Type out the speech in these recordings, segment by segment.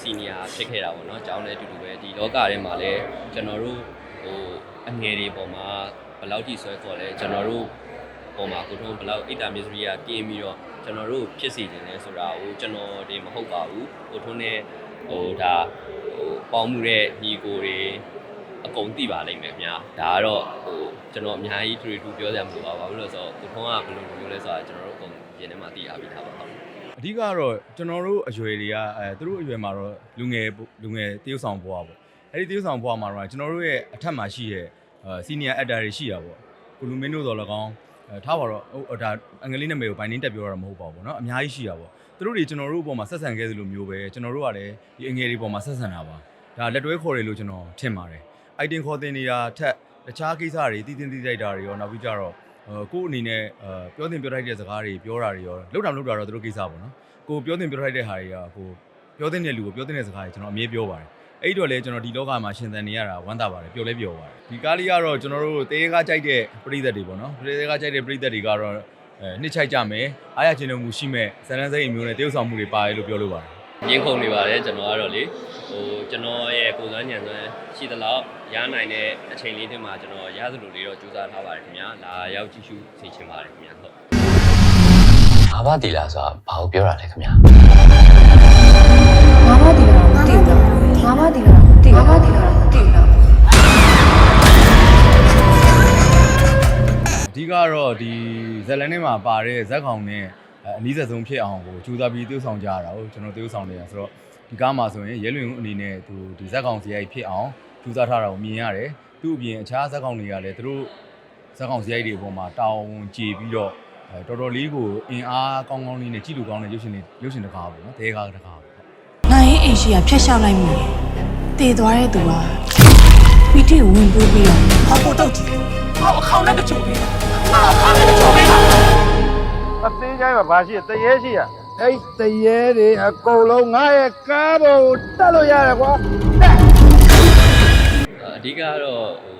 စီနီယာဖြစ်ခဲ့တာပေါ့နော်အကြောင်းလည်းအတူတူပဲဒီလောကထဲမှာလည်းကျွန်တော်တို့ဟိုအငယ်တွေပေါ်မှာဘယ်လောက်ထိဆွဲခေါ်လဲကျွန်တော်တို့ပေါ်မှာကိုထုံးဘယ်လောက်အိတ်တာမစ္စရိယကင်းပြီးတော့ကျွန်တော်တို့ဖြစ်စီနေလဲဆိုတာကိုကျွန်တော်တွေမဟုတ်ပါဘူးကိုထုံးနဲ့ဟိုဒါဟိုပေါင်းမှုတဲ့ညီကိုတွေအကုန်သိပါလိမ့်မယ်ခင်ဗျာဒါကတော့ဟိုကျွန်တော်အများကြီးထရီထူပြောစရာမလိုပါဘူးလို့ဆိုတော့ကိုထုံးကဘယ်လိုလိုမျိုးလဲဆိုတာကျွန်တော်တို့အကုန်ပြင်ထဲမှာသိရပြီးသားပါဟုတ်အ ဓိကတော့ကျွန်တော်တို့အရွယ်တွေကအဲသူတို့အရွယ်မှာတော့လူငယ်လူငယ်တရုပ်ဆောင်ဘွားပေါ့အဲ့ဒီတရုပ်ဆောင်ဘွားမှာတော့ကျွန်တော်တို့ရဲ့အထက်မှာရှိရဲ့စီနီယာအက်တာတွေရှိတာပေါ့ကိုလူမင်းတို့တော်၎င်းအဲထားပါတော့ဟိုဒါအင်္ဂလိပ်နာမည်ကိုဘိုင်နင်းတက်ပြောရမှာမဟုတ်ပါဘူးเนาะအများကြီးရှိတာပေါ့သူတို့တွေကျွန်တော်တို့အပေါ်မှာဆက်ဆံခဲ့သလိုမျိုးပဲကျွန်တော်တို့ကလည်းဒီအငယ်တွေပေါ်မှာဆက်ဆံတာပါဒါလက်တွဲခေါ်တယ်လို့ကျွန်တော်ထင်ပါတယ်အိုက်တင်ခေါ်တင်နေတာထက်တခြားကိစ္စတွေတည်တင်တည်တိုက်တာတွေရောနောက်ပြီးကြတော့အဲ ကိုယ့်အနေနဲ့အဲပြောတင်ပြောထိုက်တဲ့စကားတွေပြောတာတွေရောလောက်တာမလောက်တာတော့သူတို့ကိစ္စပေါ့နော်ကိုပြောတင်ပြောထိုက်တဲ့ဟာတွေကကိုပြောတဲ့လူကိုပြောတဲ့စကားတွေကျွန်တော်အမြဲပြောပါတယ်အဲ့ဒီတော့လေကျွန်တော်ဒီလောကမှာရှင်သန်နေရတာဝမ်းသာပါတယ်ပျော်လဲပျော်ပါတယ်ဒီကားလေးကတော့ကျွန်တော်တို့တေးကားကြိုက်တဲ့ပရိသတ်တွေပေါ့နော်တေးကားကြိုက်တဲ့ပရိသတ်တွေကတော့အဲနှစ်ချိုက်ကြမယ်အားရခြင်းတို့မူရှိမဲ့ဇလန်းစိတ်အမျိုးနဲ့တရုပ်ဆောင်မှုတွေပါတယ်လို့ပြောလို့ပါတယ်ငင်းခုန်နေပါတယ်ကျွန်တော်ကတော့လေဟိုကျွန်တော်ရဲ့ကိုယ်စွမ်းညံစွမ်းရှိသလောက် ရနိုင်တဲ့အချိန်လေးတွေမှာကျွန်တော်ရသလိုလေးတော့ကြိုးစားထားပါတယ်ခင်ဗျာလာရောက်ကြည့်ရှုစေချင်ပါတယ်ခင်ဗျာဟုတ်ဘာဘာတီလာဆိုတာဘာကိုပြောတာလဲခင်ဗျာငါမတီးတာမသိဘူးငါမတီးတာမသိဘူးငါမတီးတာမသိဘူးအဓိကတော့ဒီဇလန်ထဲမှာပါတဲ့ဇက်ကောင်နဲ့အနည်းဆက်ဆုံးဖြစ်အောင်ကိုကြိုးစားပြီးတရုပ်ဆောင်ကြရတာကိုကျွန်တော်တရုပ်ဆောင်နေရဆိုတော့ဒီကားမှာဆိုရင်ရဲလွင်ဦးအနေနဲ့သူဒီဇက်ကောင်စီရိုက်ဖြစ်အောင် ယူဆထားတာကိုမြင်ရတယ်သူ့အပြင်အခြားဇက်ကောင်တွေကလည်းသူတို့ဇက်ကောင်စရိုက်တွေအပေါ်မှာတောင်းကြေပြီးတော့တော်တော်လေးကိုအင်အားကောင်းကောင်းလေးနဲ့ကြည့်လို့ကောင်းတဲ့ရုပ်ရှင်လေးရုပ်ရှင်တစ်ကားပေါ့နော်တဲကားတစ်ကားပေါ့နိုင်ရင်အိမ်ရှိကဖြတ်လျှောက်လိုက်မှုတည်သွားတဲ့သူကမိတိကိုဝင်ပိုးပြီးတော့ဟောပေါ်တောက်ကြည့်ဟောအခေါင်းနဲ့ကြုံပြီးဟောအခါနဲ့ကြုံပြီးအသေးကြီးပါဘာရှိတရေရှိရအဲ့တရေတွေအကုန်လုံးငါ့ရဲ့ကားပေါ်ကိုတက်လို့ရတယ်ကွာ အဓိကကတော့ဟို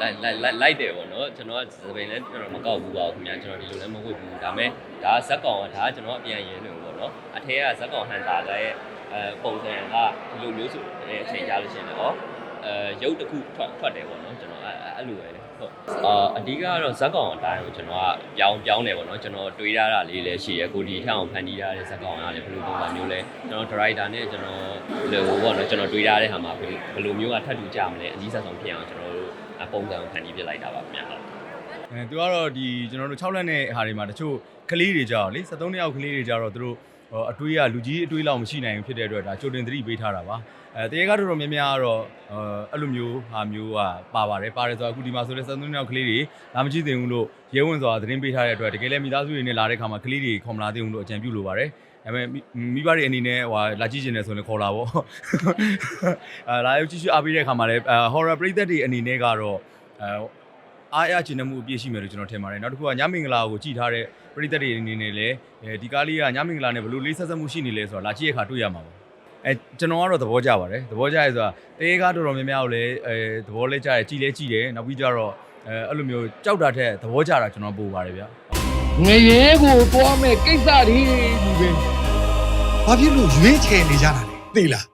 လိုက်လိုက်လိုက်လိုက်တယ်ပေါ့နော်ကျွန်တော်ကသပင်လည်းကျွန်တော်မကောက်ဘူးပါဘူးခင်ဗျာကျွန်တော်ဒီလိုလည်းမဟုတ်ဘူးဒါပေမဲ့ဒါဇက်ကောင်ကဒါကကျွန်တော်အပြန်ရင်းနေပေါ့နော်အထက်ကဇက်ကောင်ဟန်တာကရဲ့အဲပုံစံကဒီလိုမျိုးဆိုတဲ့အချိန်ကြာလို့ရှိရင်လည်းဟောအဲရုပ်တစ်ခုထွက်ထွက်တယ်ပေါ့နော်ကျွန်တော် အဲ့အဲ့လိုပဲလေဟုတ်အာအဓိကကတော့ဇက်ကောင်အတိုင်းကိုကျွန်တော်ကပြောင်းပြောင်းတယ်ပေါ့နော်ကျွန်တော်တွေးထားတာလေးလည်းရှိရကိုဒီထက်အောင်ဖန်တီးထားတဲ့ဇက်ကောင်ကလည်းဘယ်လိုပုံစံမျိုးလဲကျွန်တော်ဒရိုက်တာနဲ့ကျွန်တော်လိုပေါ့နော်ကျွန်တော်တွေးထားတဲ့ဟာမှာဘယ်လိုဘယ်လိုမျိုးကထပ်တူကြမလဲအနည်းဆက်ဆုံးဖြစ်အောင်ကျွန်တော်တို့အပုံစံကိုဖန်တီးပြလိုက်တာပါခင်ဗျာဟုတ်အဲသူကတော့ဒီကျွန်တော်တို့6လက်နဲ့ဟာတွေမှာတချို့ကလေးတွေကြောက်လေ73နှစ်ယောက်ကလေးတွေကြတော့သူတို့ဟို အတွေးကလူကြီးအတွေးလောက်မရှိနိုင်ဘူးဖြစ်တဲ့အတွက်ဒါကြိုတင်သတိပေးထားတာပါအဲတရေကတော်တော်များများကတော့အဲအဲ့လိုမျိုးဟာမျိုးကပါပါတယ်ပါတယ်ဆိုတော့အခုဒီမှာဆိုလဲ73နှစ်ယောက်ကလေးတွေလာမကြည့်သေးဘူးလို့ရဲဝင်စွာသတင်းပေးထားတဲ့အတွက်တကယ်လည်းမိသားစုတွေနဲ့လာတဲ့ခါမှာကလေးတွေခေါ်မလာသေးဘူးလို့အကြံပြုလိုပါတယ်ဒါပေမဲ့မိဘတွေအနေနဲ့ဟိုလာကြည့်ကျင်တယ်ဆိုရင်ခေါ်လာပေါ့အဲလာရောက်ကြည့်ရှုအားပေးတဲ့ခါမှာလည်း horror ပရိသတ်တွေအနေနဲ့ကတော့အဲ အားအကျဉ်းမှုအပြည့်ရှိမယ်လို့ကျွန်တော်ထင်ပါတယ်နောက်တစ်ခုကညမင်္ဂလာကိုကြည်ထားတဲ့ပရိသတ်တွေအနေနဲ့လည်းအဲဒီကားလေးကညမင်္ဂလာနဲ့ဘယ်လိုလေးဆက်ဆက်မှုရှိနေလဲဆိုတာလာကြည့်ရခါတွေ့ရမှာပါအဲကျွန်တော်ကတော့သဘောကျပါတယ်သဘောကျရဲဆိုတာတေးကားတော်တော်များများကိုလည်းအဲသဘောလဲကျတယ်ကြည်လဲကြည်တယ်နောက်ပြီးကြတော့အဲအဲ့လိုမျိုးကြောက်တာထက်သဘောကျတာကျွန်တော်ပို့ပါတယ်ဗျာငရဲကိုသွားမဲ့ကိစ္စတွေဒီပဲဘာဖြစ်လို့ရွေးချယ်နေကြတာလဲသိလား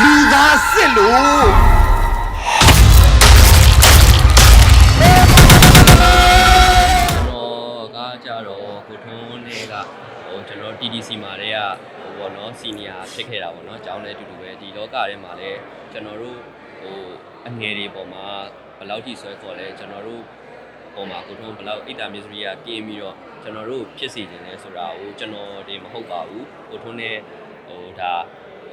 လူသားစစ်လို့ ကကြတော့ကိုထုံးနဲ့ကဟိုကျွန်တော် TDC မှာတည်းကဟိုပေါ့နော်စီနီယာဖြစ်ခဲ့တာပေါ့နော်အကြောင်းလည်းအတူတူပဲဒီလောကထဲမှာလည်းကျွန်တော်တို့ဟိုအငယ်တွေပေါ်မှာဘယ်လောက်ထိဆွဲခေါ်လဲကျွန်တော်တို့ပေါ်မှာကိုထုံးဘယ်လောက်အိတ်တာမစ္စရိယကင်းပြီးတော့ကျွန်တော်တို့ဖြစ်စီနေလဲဆိုတာကိုကျွန်တော်တွေမဟုတ်ပါဘူးကိုထုံးနဲ့ဟိုဒါ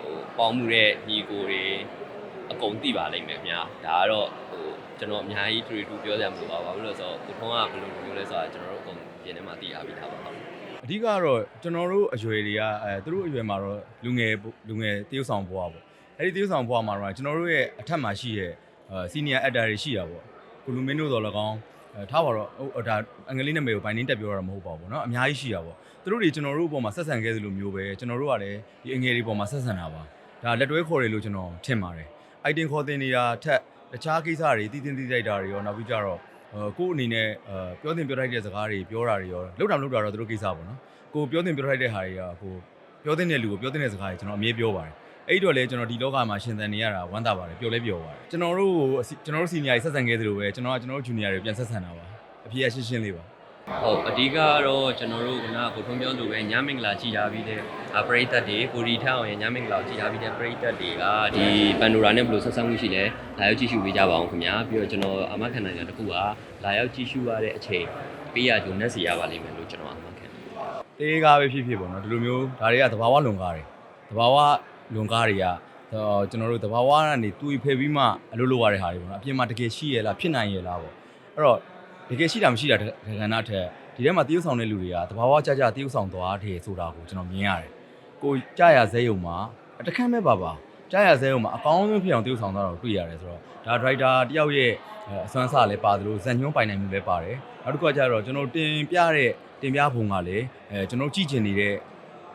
ဟိုပေါင်းမှုတဲ့ညီကိုတွေအကုန်သိပါလိမ့်မယ်ခင်ဗျာဒါကတော့ဟိုကျွန်တော်အများကြီးထရီထူပြောစရာမလိုပါဘူးလို့ဆိုတော့ကိုထုံးကဘယ်လိုလိုမျိုးလဲဆိုတာကျွန်တော်တို့အကုန် ပြင်ထဲမှာသိရပြီးသားပါဟုတ် အဓိကတော့ကျွန်တော်တို့အရွယ်တွေကအဲသူတို့အရွယ်မှာတော့လူငယ်လူငယ်တရုပ်ဆောင်ဘွားပေါ့အဲ့ဒီတရုပ်ဆောင်ဘွားမှာတော့ကျွန်တော်တို့ရဲ့အထက်မှာရှိရဲ့စီနီယာအက်တာတွေရှိတာပေါ့ကိုလူမင်းတို့တော်၎င်းအဲထားပါတော့ဟိုဒါအင်္ဂလိပ်နာမည်ကိုဘိုင်နင်းတက်ပြောရမှာမဟုတ်ပါဘူးเนาะအများကြီးရှိတာပေါ့သူတို့တွေကျွန်တော်တို့အပေါ်မှာဆက်ဆံခဲ့သလိုမျိုးပဲကျွန်တော်တို့ကလည်းဒီအငယ်တွေပေါ်မှာဆက်ဆံတာပါဒါလက်တွဲခေါ်တယ်လို့ကျွန်တော်ထင်ပါတယ်အိုက်တင်ခေါ်တင်နေတာထက်တခြားကိစ္စတွေတည်တင်တည်တိုက်တာတွေရောနောက်ပြီးကြတော့အဲ ကိုယ့်အနေနဲ့အဲပြောတင်ပြောထိုက်တဲ့စကားတွေပြောတာတွေရောလောက်တာမလောက်တာတော့သူတို့ကိစ္စပေါ့နော်ကိုပြောတင်ပြောထိုက်တဲ့ဟာတွေကကိုပြောတဲ့လူကိုပြောတဲ့စကားတွေကျွန်တော်အမြဲပြောပါတယ်အဲ့ဒီတော့လေကျွန်တော်ဒီလောကမှာရှင်သန်နေရတာဝမ်းသာပါတယ်ပျော်လဲပျော်ပါတယ်ကျွန်တော်တို့ကိုကျွန်တော်တို့စီနီယာတွေဆက်ဆံခဲ့သလိုပဲကျွန်တော်ကကျွန်တော်တို့ဂျူနီယာတွေပြန်ဆက်ဆံတာပါအဖေကရှင်းရှင်းလေးပါ ဟုတ်အဓိကကတော့ကျွန်တော်တို့ကကိုထုံးပြောလို့ပဲညမင်္ဂလာကြည်ထားပြီးတဲ့အာပရိသတ်တွေကိုရီထောင်ရဲ့ညမင်္ဂလာကိုကြည်ထားပြီးတဲ့ပရိသတ်တွေကဒီပန်ဒိုရာနဲ့ဘယ်လိုဆက်ဆံမှုရှိလဲလာရောက်ကြည့်ရှုပေးကြပါအောင်ခင်ဗျာပြီးတော့ကျွန်တော်အမခံနိုင်တဲ့တစ်ခုကလာရောက်ကြည့်ရှုရတဲ့အချိန်ပေးရကြုံနဲ့စီရပါလိမ့်မယ်လို့ကျွန်တော်အမခံတယ်တေးကားပဲဖြစ်ဖြစ်ပေါ့နော်ဒီလိုမျိုးဒါတွေကသဘာဝလွန်ကားတွေသဘာဝလွန်ကားတွေကတော့ကျွန်တော်တို့သဘာဝကနေတူဖယ်ပြီးမှအလုပ်လုပ်ရတဲ့ဟာတွေပေါ့နော်အပြင်မှာတကယ်ရှိရလားဖြစ်နိုင်ရလားပေါ့အဲ့တော့ တကယ်ရှိတာမရှိတာကဏ္ဍထက်ဒီထဲမှာတရုပ်ဆောင်တဲ့လူတွေကသဘာဝကြကြတရုပ်ဆောင်သွားတယ်ဆိုတာကိုကျွန်တော်မြင်ရတယ်ကိုကြာရဇဲယုံမှာတခန့်မဲ့ပါပါကြာရဇဲယုံမှာအကောင်းဆုံးဖြစ်အောင်တရုပ်ဆောင်သွားတာကိုတွေ့ရတယ်ဆိုတော့ဒါဒရိုက်တာတယောက်ရဲ့အစွမ်းစားလည်းပါသလိုဇန်ညွှန်းပိုင်နိုင်မှုလည်းပါတယ်နောက်တစ်ခုကကျတော့ကျွန်တော်တင်ပြတဲ့တင်ပြပုံကလည်းအဲကျွန်တော်ကြည့်ကျင်နေတဲ့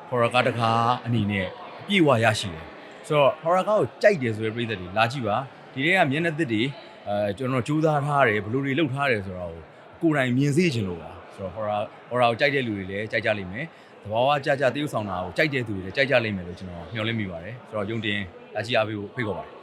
horror ကားတစ်ခါအနေနဲ့အပြည့်အဝရရှိတယ်ဆိုတော့ horror ကားကိုကြိုက်တယ်ဆိုတဲ့ပြည်သက်တွေလာကြည့်ပါဒီထဲကမျက်နှာသစ်တွေ အဲကျွန်တော်ကြိုးစားထားတယ်ဘယ်လိုတွေလုပ်ထားတယ်ဆိုတော့ကိုယ်တိုင်မြင်စေချင်လို့ပါဆိုတော့ horror horror ကိုကြိုက်တဲ့လူတွေလည်းကြိုက်ကြလိမ့်မယ်သဘာဝကြကြတရုပ်ဆောင်တာကိုကြိုက်တဲ့သူတွေလည်းကြိုက်ကြလိမ့်မယ်လို့ကျွန်တော်မျှော်လင့်မိပါတယ်ဆိုတော့ယုံတင်လာကြည့်အားပေးဖို့ဖိတ်ခေါ်ပါတယ်